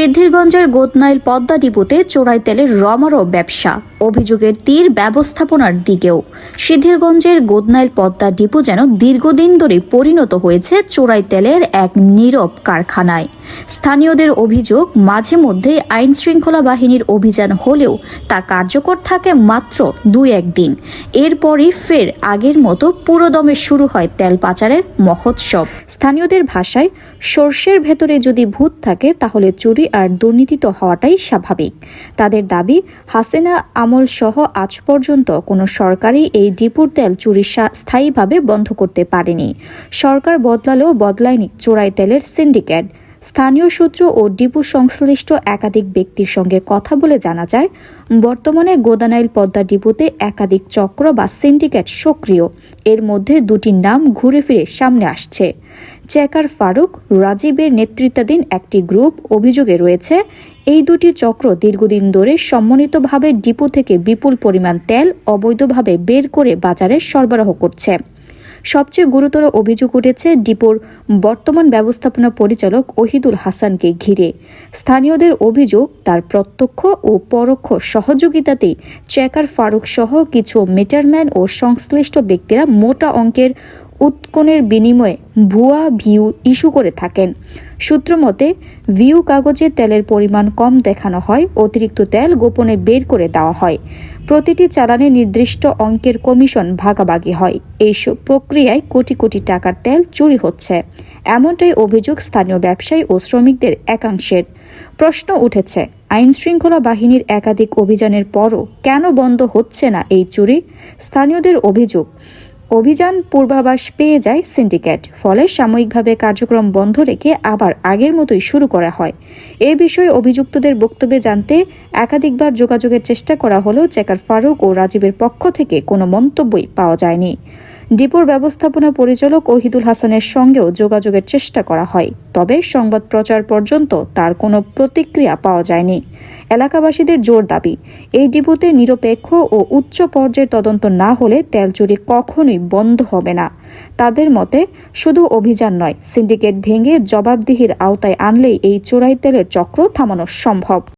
সিদ্ধিরগঞ্জের গোতনাইল পদ্মা ডিপোতে চোরাই তেলের রমারও ব্যবসা। অভিযোগের তীর ব্যবস্থাপনার দিকেও। সিদ্ধিরগঞ্জের গোদনাইল পদ্মা ডিপো যেন দীর্ঘদিন ধরে পরিণত হয়েছে চোরাই তেলের এক নীরব কারখানায়। স্থানীয়দের অভিযোগ, মাঝে মধ্যে আইন শৃঙ্খলা বাহিনীর অভিযান হলেও তা কার্যকর থাকে মাত্র দুই একদিন এরপরই ফের আগের মতো পুরোদমে শুরু হয় তেল পাচারের মহোৎসব। স্থানীয়দের ভাষায়, সর্ষের ভেতরে যদি ভূত থাকে তাহলে চুরি আর দুর্নীতি তো হওয়াটাই স্বাভাবিক। তাদের দাবি, হাসিনা আমল সহ আজ পর্যন্ত কোনো সরকারই এই ডিপুর তেল চুরি স্থায়ীভাবে বন্ধ করতে পারেনি। সরকার বদলালেও বদলায়নি চোরাই তেলের সিন্ডিকেট। স্থানীয় সূত্র ও ডিপু সংশ্লিষ্ট একাধিক ব্যক্তির সঙ্গে কথা বলে জানা যায়, বর্তমানে গোদানাইল পদ্মা ডিপুতে একাধিক চক্র বা সিন্ডিকেট সক্রিয়। এর মধ্যে দুটি নাম ঘুরে ফিরে সামনে আসছে। চেকার ফারুক রাজীবের নেতৃত্বাধীন একটি গ্রুপ অভিযোগে রয়েছে, এই দুটি চক্র দীর্ঘদিন ধরে সমন্বিতভাবে ডিপো থেকে বিপুল পরিমাণ তেল অবৈধভাবে বের করে বাজারে সরবরাহ করছে। সবচেয়ে গুরুতর অভিযোগ উঠেছে ডিপোর বর্তমান ব্যবস্থাপনা পরিচালক ওহিদুল হাসানকে ঘিরে। স্থানীয়দের অভিযোগ, তার প্রত্যক্ষ ও পরোক্ষ সহযোগিতাতেই চেকার ফারুক সহ কিছু মিটারম্যান ও সংশ্লিষ্ট ব্যক্তিরা মোটা অঙ্কের উৎকোণের বিনিময়ে ভুয়া ভিউ ইস্যু করে থাকেন। সূত্র মতে, ভিউ কাগজে তেলের পরিমাণ কম দেখানো হয়, অতিরিক্ত তেল গোপনে বের করে দেওয়া হয়। প্রতিটি চালানে নির্দিষ্ট অঙ্কের কমিশন ভাগাভাগি হয়। এইসব প্রক্রিয়ায় কোটি কোটি টাকার তেল চুরি হচ্ছে। এমনটাই অভিযোগ স্থানীয় ব্যবসায়ী ও শ্রমিকদের একাংশের। প্রশ্ন উঠেছে আইন শৃঙ্খলা বাহিনীর একাধিক অভিযানের পরও কেন বন্ধ হচ্ছে না এই চুরি? স্থানীয়দের অভিযোগ অভিযান পূর্বাভাস পেয়ে যায় সিন্ডিকেট, ফলে সাময়িকভাবে কার্যক্রম বন্ধ রেখে আবার আগের মতোই শুরু করা হয়। এ বিষয়ে অভিযুক্তদের বক্তব্যে জানতে একাধিকবার যোগাযোগের চেষ্টা করা হলেও চেকার ফারুক ও রাজীবের পক্ষ থেকে কোনো মন্তব্যই পাওয়া যায়নি। ডিপোর ব্যবস্থাপনা পরিচালক ওহিদুল হাসানের সঙ্গেও যোগাযোগের চেষ্টা করা হয়, তবে সংবাদ প্রচার পর্যন্ত তার কোনো প্রতিক্রিয়া পাওয়া যায়নি। এলাকাবাসীদের জোর দাবি, এই ডিপোতে নিরপেক্ষ ও উচ্চ পর্যায়ের তদন্ত না হলে তেল চুরি কখনোই বন্ধ হবে না। তাদের মতে, শুধু অভিযান নয়, সিন্ডিকেট ভেঙে জবাবদিহির আওতায় আনলেই এই চোরাই তেলের চক্র থামানো সম্ভব।